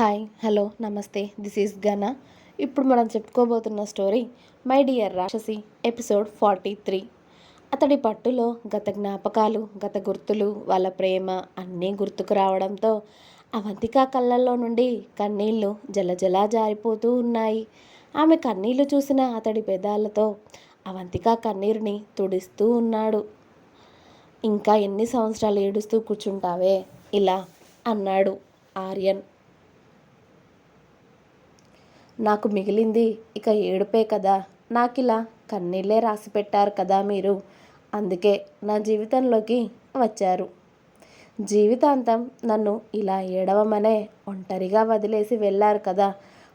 Hi hello నమస్తే this is Gana ఇప్పుడు మనం చెప్పుకోబోతున్న story my dear Rakshasi episode forty three. అతడి పట్టులో గత జ్ఞాపకాలు గత గుర్తులు వాళ్ళ ప్రేమ అన్నీ గుర్తుకు రావడంతో అవంతిక కళ్ళల్లో నుండి కన్నీళ్ళు జలజలా జారిపోతూ ఉన్నాయి. ఆమె కన్నీళ్ళు చూసిన అతడి పెదాలతో అవంతిక కన్నీరుని తుడిస్తూ ఉన్నాడు. ఇంకా ఎన్ని సంవత్సరాలు ఏడుస్తూ కూర్చుంటావే? ఇలా అన్నాడు ఆర్యన్. నాకు మిగిలింది ఇక ఏడుపే కదా. నాకిలా కన్నీళ్ళే రాసి పెట్టారు కదా మీరు. అందుకే నా జీవితంలోకి వచ్చారు. జీవితాంతం నన్ను ఇలా ఏడవమనే ఒంటరిగా వదిలేసి వెళ్ళారు కదా.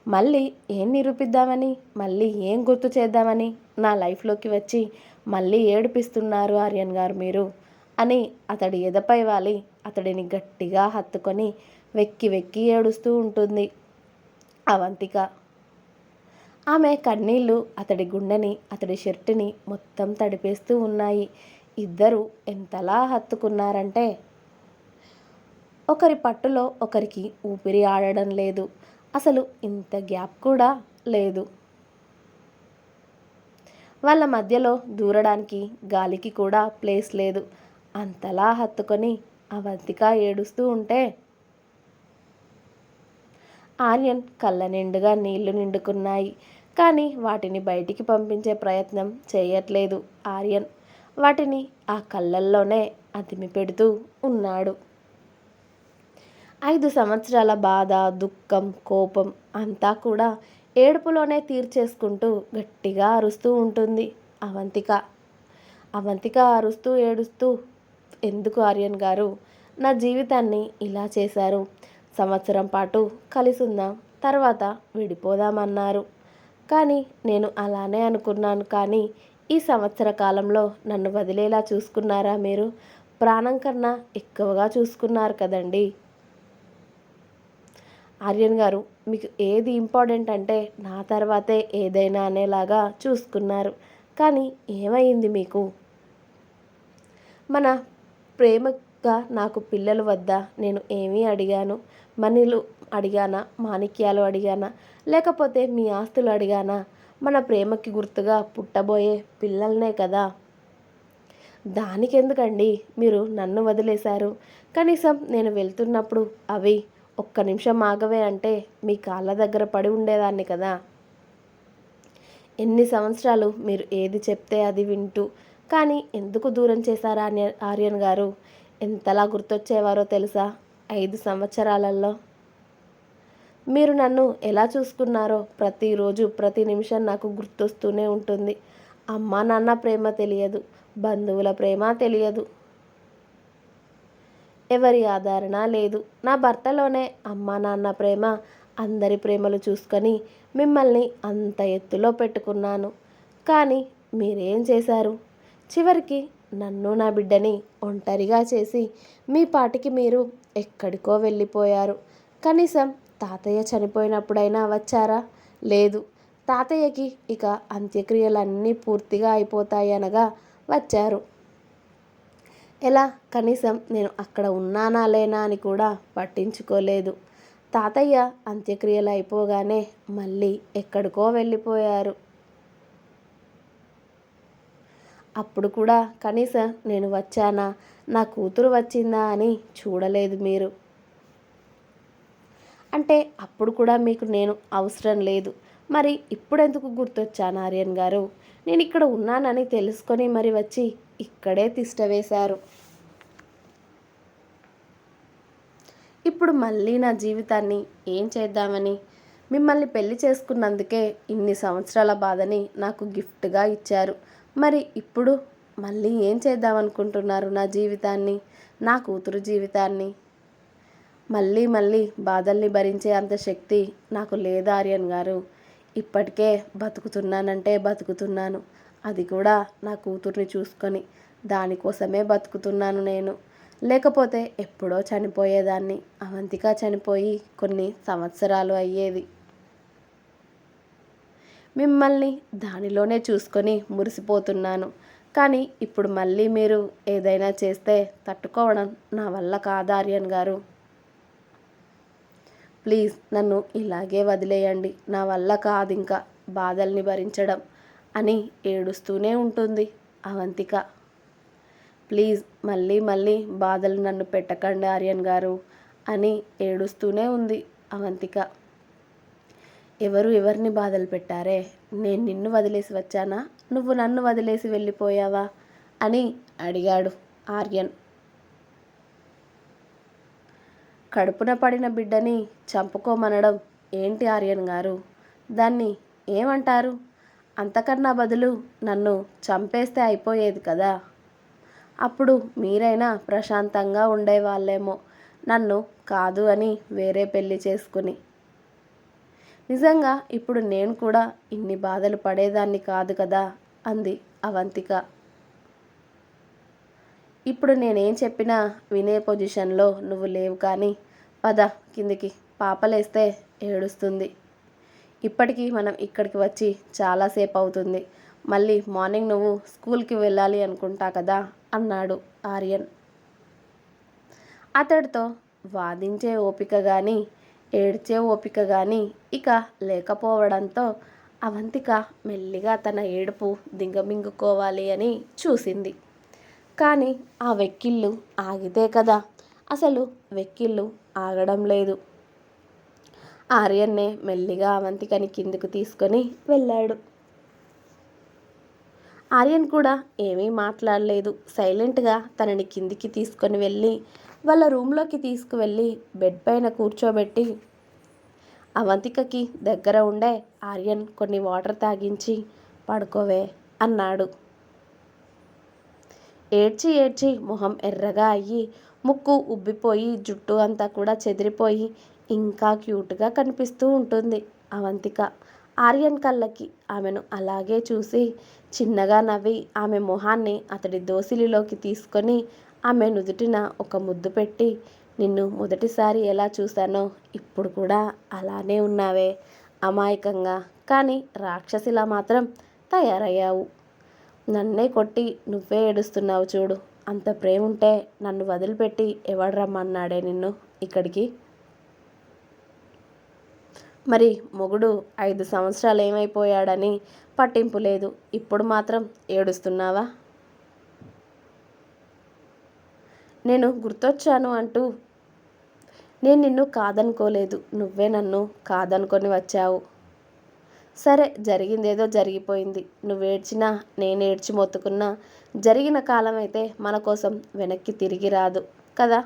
మళ్ళీ ఏం నిరూపిద్దామని మళ్ళీ ఏం గుర్తు చేద్దామని నా లైఫ్లోకి వచ్చి మళ్ళీ ఏడిపిస్తున్నారు ఆర్యన్ గారు మీరు అని అతడి ఎదపై వాలి అతడిని గట్టిగా హత్తుకొని వెక్కి వెక్కి ఏడుస్తూ ఉంటుంది. అవంతిక ఆమె కన్నీళ్ళు అతడి గుండెని అతడి షర్టుని మొత్తం తడిపేస్తూ ఉన్నాయి. ఇద్దరు ఎంతలా హత్తుకున్నారంటే ఒకరి పట్టులో ఒకరికి ఊపిరి ఆడడం లేదు. అసలు ఇంత గ్యాప్ కూడా లేదు. వాళ్ళ మధ్యలో దూరడానికి గాలికి కూడా ప్లేస్ లేదు. అంతలా హత్తుకొని అవంతిక ఏడుస్తూ ఉంటే ఆర్యన్ కళ్ళ నిండుగా నీళ్ళు నిండుకున్నాయి. కానీ వాటిని బయటికి పంపించే ప్రయత్నం చేయట్లేదు ఆర్యన్. వాటిని ఆ కళ్ళల్లోనే అదిమి పెడుతూ ఉన్నాడు. ఐదు సంవత్సరాల బాధ దుఃఖం కోపం అంతా కూడా ఏడుపులోనే తీర్చేసుకుంటూ గట్టిగా అరుస్తూ ఉంటుంది అవంతిక. అవంతిక అరుస్తూ ఏడుస్తూ ఎందుకు ఆర్యన్ గారు? నా జీవితాన్ని ఇలా చేశారు. సంవత్సరం పాటు కలిసిందాం తర్వాత విడిపోదామన్నారు. కానీ నేను అలానే అనుకున్నాను కానీ ఈ సంవత్సర కాలంలో నన్ను వదిలేలా చూసుకున్నారా మీరు? ప్రాణం కన్నా ఎక్కువగా చూసుకున్నారు కదండి. ఆర్యన్ గారు మీకు ఏది ఇంపార్టెంట్ అంటే నా తర్వాతే ఏదైనా అనేలాగా చూసుకున్నారు. కానీ ఏమైంది మీకు? మన ప్రేమ ఇంకా నాకు పిల్లలు వద్ద? నేను ఏమీ అడిగాను. మనీలు అడిగానా? మాణిక్యాలు అడిగానా? లేకపోతే మీ ఆస్తులు అడిగానా? మన ప్రేమకి గుర్తుగా పుట్టబోయే పిల్లలనే కదా. దానికెందుకండి? మీరు నన్ను వదిలేశారు. కనీసం నేను వెళ్తున్నప్పుడు అవి ఒక్క నిమిషం ఆగవే అంటే మీ కాళ్ళ దగ్గర పడి ఉండేదాన్ని కదా. ఎన్ని సంవత్సరాలు మీరు ఏది చెప్తే అది వింటూ కానీ ఎందుకు దూరం చేశారా ఆర్యన్ గారు? ఎంతలా గుర్తొచ్చేవారో తెలుసా ఐదు సంవత్సరాలలో మీరు నన్ను ఎలా చూసుకున్నారో ప్రతిరోజు ప్రతి నిమిషం నాకు గుర్తొస్తూనే ఉంటుంది. అమ్మ నాన్న ప్రేమ తెలియదు బంధువుల ప్రేమ తెలియదు. ఎవరి ఆదరణ లేదు. నా భర్తలోనే అమ్మ నాన్న ప్రేమ అందరి ప్రేమలు చూసుకొని మిమ్మల్ని అంత ఎత్తులో పెట్టుకున్నాను. కానీ మీరేం చేశారు? చివరికి నన్ను నా బిడ్డని ఒంటరిగా చేసి మీ పాటికి మీరు ఎక్కడికో వెళ్ళిపోయారు. కనీసం తాతయ్య చనిపోయినప్పుడైనా వచ్చారా? లేదు. తాతయ్యకి ఇక అంత్యక్రియలన్నీ పూర్తిగా అయిపోతాయి అనగా వచ్చారు. ఎలా? కనీసం నేను అక్కడ ఉన్నానా లేనా అని కూడా పట్టించుకోలేదు. తాతయ్య అంత్యక్రియలు అయిపోగానే మళ్ళీ ఎక్కడికో వెళ్ళిపోయారు. అప్పుడు కూడా కనీసం నేను వచ్చానా? నా కూతురు వచ్చిందా అని చూడలేదు మీరు. అంటే అప్పుడు కూడా మీకు నేను అవసరం లేదు. మరి ఇప్పుడెందుకు గుర్తొచ్చాను ఆర్యన్ గారు? నేను ఇక్కడ ఉన్నానని తెలుసుకొని మరి వచ్చి ఇక్కడే తిష్ట వేశారు. ఇప్పుడు మళ్ళీ నా జీవితాన్ని ఏం చేద్దామని? మిమ్మల్ని పెళ్ళి చేసుకున్నందుకే ఇన్ని సంవత్సరాల బాధని నాకు గిఫ్ట్గా ఇచ్చారు. మరి ఇప్పుడు మళ్ళీ ఏం చేద్దామనుకుంటున్నారు నా జీవితాన్ని నా కూతురు జీవితాన్ని? మళ్ళీ మళ్ళీ బాధల్ని భరించే అంత శక్తి నాకు లేదు ఆర్యన్ గారు. ఇప్పటికే బతుకుతున్నానంటే బతుకుతున్నాను. అది కూడా నా కూతుర్ని చూసుకొని దానికోసమే బతుకుతున్నాను నేను. లేకపోతే ఎప్పుడో చనిపోయేదాన్ని. అవంతిగా చనిపోయి కొన్ని సంవత్సరాలు అయ్యేది. మిమ్మల్ని దానిలోనే చూసుకొని మురిసిపోతున్నాను. కానీ ఇప్పుడు మళ్ళీ మీరు ఏదైనా చేస్తే తట్టుకోవడం నా వల్ల కాదార్యన్ గారు. ప్లీజ్ నన్ను ఇలాగే వదిలేయండి. నా వల్ల కాదు ఇంకా బాధల్ని భరించడం అని ఏడుస్తూనే ఉంటుంది అవంతిక. ప్లీజ్ మళ్ళీ మళ్ళీ బాధలు నన్ను పెట్టకండి ఆర్యన్ గారు అని ఏడుస్తూనే ఉంది అవంతిక. ఎవరు ఎవరిని బాధలు పెట్టారే? నేను నిన్ను వదిలేసి వచ్చానా? నువ్వు నన్ను వదిలేసి వెళ్ళిపోయావా? అని అడిగాడు ఆర్యన్. కడుపున పడిన బిడ్డని చంపుకోమనడం ఏంటి ఆర్యన్ గారు? దాన్ని ఏమంటారు? అంతకన్నా బదులు నన్ను చంపేస్తే అయిపోయేది కదా. అప్పుడు మీరైనా ప్రశాంతంగా ఉండేవాళ్ళేమో. నన్ను కాదు అని వేరే పెళ్ళి చేసుకుని నిజంగా ఇప్పుడు నేను కూడా ఇన్ని బాధలు పడేదాన్ని కాదు కదా అంది అవంతిక. ఇప్పుడు నేనేం చెప్పినా వినే పొజిషన్లో నువ్వు లేవు కానీ పద కిందికి పాపలేస్తే ఏడుస్తుంది. ఇప్పటికీ మనం ఇక్కడికి వచ్చి చాలాసేపు అవుతుంది. మళ్ళీ మార్నింగ్ నువ్వు స్కూల్కి వెళ్ళాలి అనుకుంటా కదా అన్నాడు ఆర్యన్. అతడితో వాదించే ఓపిక కానీ ఏడ్చే ఓపిక కానీ ఇక లేకపోవడంతో అవంతిక మెల్లిగా తన ఏడుపు దింగమింగుకోవాలి అని చూసింది. కానీ ఆ వెక్కిళ్ళు ఆగితే కదా అసలు వెక్కిళ్ళు ఆగడం లేదు. ఆర్యన్నే మెల్లిగా అవంతికని కిందకు తీసుకొని వెళ్ళాడు. ఆర్యన్ కూడా ఏమీ మాట్లాడలేదు. సైలెంట్గా తనని కిందికి తీసుకొని వెళ్ళి వాళ్ళ రూమ్లోకి తీసుకువెళ్ళి బెడ్ పైన కూర్చోబెట్టి అవంతికకి దగ్గర ఉండే ఆర్యన్ కొన్ని వాటర్ తాగించి పడుకోవే అన్నాడు. ఏడ్చి ఏడ్చి మొహం ఎర్రగా అయ్యి ముక్కు ఉబ్బిపోయి జుట్టు అంతా కూడా చెదిరిపోయి ఇంకా క్యూట్గా కనిపిస్తూ ఉంటుంది అవంతిక ఆర్యన్ కళ్ళకి ఆమెను అలాగే చూసి చిన్నగా నవ్వి ఆమె మొహాన్ని అతడి దోసిలిలోకి తీసుకొని ఆమె నుదుటిన ఒక ముద్దు పెట్టి నిన్ను మొదటిసారి ఎలా చూశానో ఇప్పుడు కూడా అలానే ఉన్నావే అమాయకంగా. కానీ రాక్షసిలా మాత్రం తయారయ్యావు. నన్నే కొట్టి నువ్వే ఏడుస్తున్నావు చూడు. అంత ప్రేమ ఉంటే నన్ను వదిలిపెట్టి ఎవడు రమ్మన్నాడే నిన్ను ఇక్కడికి? మరి మొగుడు ఐదు సంవత్సరాలు ఏమైపోయాడని పట్టింపు లేదు. ఇప్పుడు మాత్రం ఏడుస్తున్నావా? నేను గుర్తొచ్చాను అంటూ నేను నిన్ను కాదనుకోలేదు. నువ్వే నన్ను కాదనుకొని వచ్చావు. సరే జరిగిందేదో జరిగిపోయింది. నువ్వు ఏడ్చినా నేను ఏడ్చి మొత్తుకున్నా జరిగిన కాలం అయితే మన కోసం వెనక్కి తిరిగి రాదు కదా?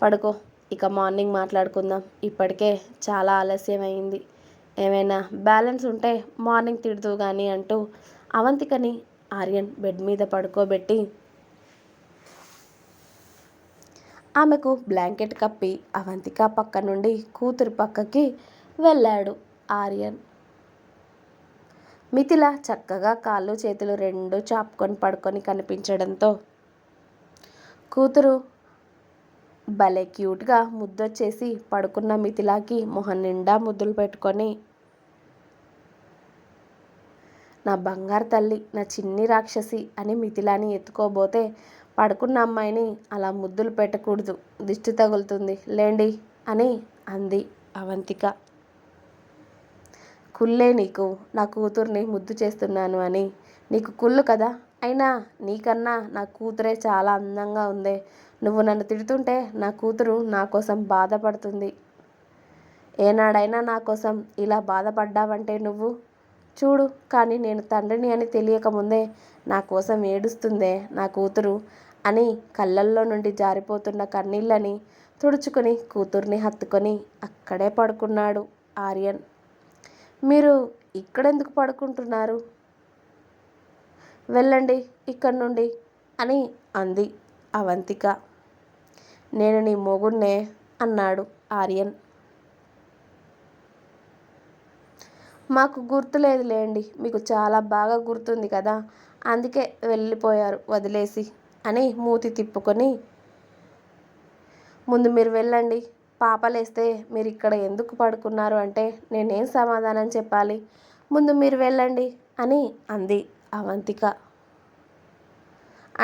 పడుకో ఇక మార్నింగ్ మాట్లాడుకుందాం. ఇప్పటికే చాలా ఆలస్యం అయింది ఏమైనా బ్యాలెన్స్ ఉంటే మార్నింగ్ తిడుతూ కానీ అంటూ అవంతికని ఆర్యన్ బెడ్ మీద పడుకోబెట్టి ఆమెకు బ్లాంకెట్ కప్పి అవంతిక పక్క నుండి కూతురు పక్కకి వెళ్ళాడు ఆర్యన్. మిథిల చక్కగా కాళ్ళు చేతులు రెండు చాపుకొని పడుకొని కనిపించడంతో కూతురు భలే క్యూట్గా ముద్దొచ్చేసి పడుకున్న మిథిలాకి మొహం నిండా ముద్దులు పెట్టుకొని నా బంగారు తల్లి నా చిన్ని రాక్షసి అని మిథిలాని ఎత్తుకోబోతే పడుకున్న అమ్మాయిని అలా ముద్దులు పెట్టకూడదు. దిష్టి తగులుతుంది. లేండి అని అంది అవంతిక. కుల్లే నీకు నా కూతుర్ని ముద్దు చేస్తున్నాను అని. నీకు కుళ్ళు కదా? అయినా నీకన్నా నా కూతురే చాలా అందంగా ఉంది. నువ్వు నన్ను తిడుతుంటే నా కూతురు నా కోసం బాధపడుతుంది. ఏనాడైనా నా కోసం ఇలా బాధపడ్డావంటే నువ్వు? చూడు కానీ నేను తండ్రిని అని తెలియకముందే నా కోసం ఏడుస్తుందే నా కూతురు. అని కళ్ళల్లో నుండి జారిపోతున్న కన్నీళ్ళని తుడుచుకొని కూతుర్ని హత్తుకొని అక్కడే పడుకున్నాడు ఆర్యన్. మీరు ఇక్కడెందుకు పడుకుంటున్నారు? వెళ్ళండి ఇక్కడి నుండి అని అంది అవంతిక. నేను నీ మొగుణ్ణే అన్నాడు ఆర్యన్. మాకు గుర్తులేదు లేండి మీకు చాలా బాగా గుర్తుంది కదా అందుకే వెళ్ళిపోయారు వదిలేసి. అని మూతి తిప్పుకొని ముందు మీరు వెళ్ళండి. పాపలేస్తే మీరు ఇక్కడ ఎందుకు పడుకున్నారు అంటే నేనేం సమాధానం చెప్పాలి? ముందు మీరు వెళ్ళండి అని అంది అవంతిక.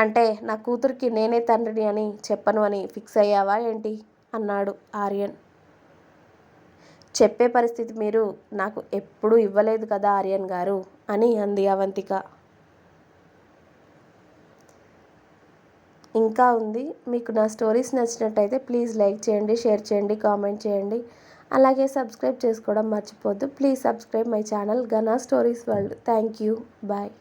అంటే నా కూతురికి నేనే తండ్రిని అని చెప్పను అని ఫిక్స్ అయ్యావా ఏంటి? అన్నాడు ఆర్యన్. చెప్పే పరిస్థితి మీరు నాకు ఎప్పుడూ ఇవ్వలేదు కదా ఆర్యన్ గారు అని అంది అవంతిక. ఇంకా ఉంది. మీకు నా స్టోరీస్ నచ్చినట్టయితే ప్లీజ్ లైక్ చేయండి షేర్ చేయండి కామెంట్ చేయండి. అలాగే సబ్స్క్రైబ్ చేసుకోవడం మర్చిపోద్దు please subscribe my channel Gana stories world. Thank you. Bye.